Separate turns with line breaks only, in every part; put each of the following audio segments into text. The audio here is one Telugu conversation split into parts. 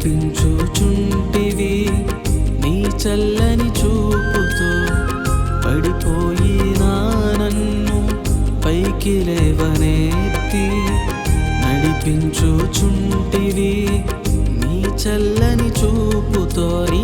నడిపించుచుంటివి నీ చల్లని చూపుతో పడిపోయి నన్ను పైకి లేవనెత్తి నడిపించుచుంటివి. నీ చల్లని చూపుతో నీ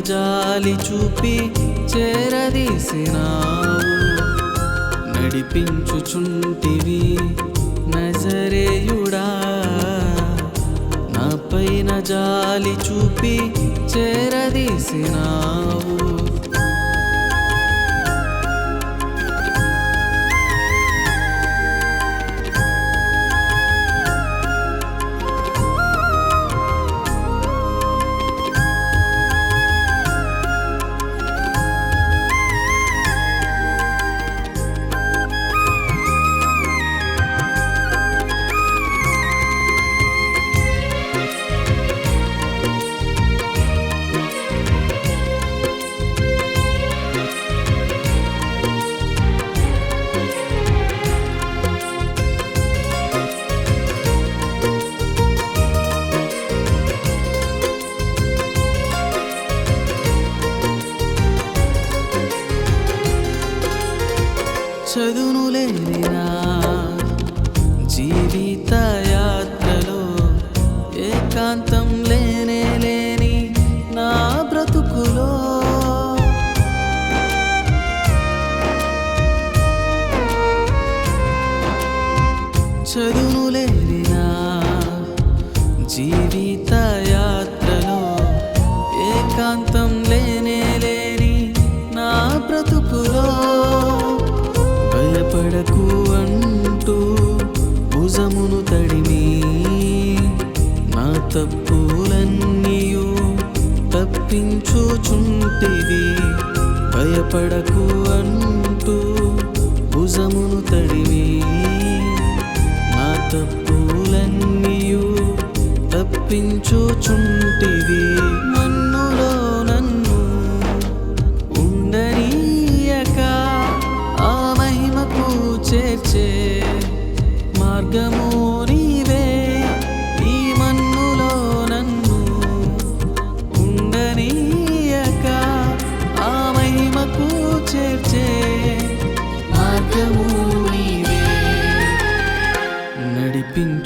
జాలి చూపి చేరదీసినావు. నడిపించుచుంటివి నజరేయుడా. నా పైన జాలి చూపి చేరదీసినావు. చదువును లేనినా జీవిత యాత్రలో ఏకాంతం లేనే లేని నా బ్రతుకులో. చదువును లేనినా జీవిత తప్పులన్నీయు తప్పించుచుంటివి. భయపడక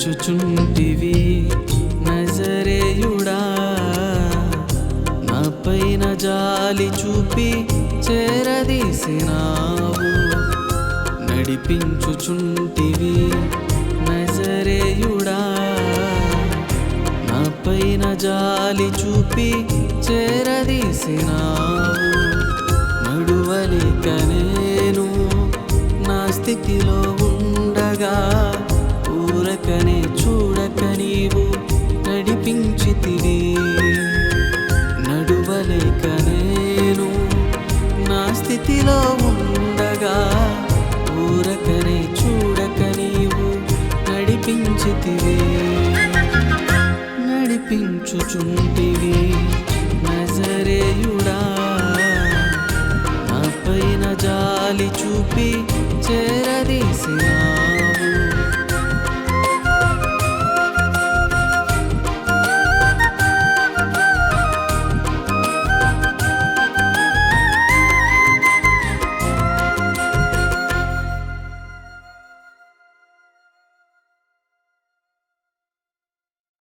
చూచుచుంటివి నజరేయుడా నా పైన జాలి చూపి చేరదీసినావు. నడిపించుచుంటివి నజరేయుడా నా పైన జాలి చూపి చేరదీసినావు. నడువలిక నేను నా స్థితిలో నడిపించితివి నడువలేక నేను నా స్థితిలో ఉండగా ఊరకనే చూడక నీవు నడిపించితివే. నడిపించుచుంటివి నజరేయుడా. నా పైన జాలి చూపి చేరదీసినా.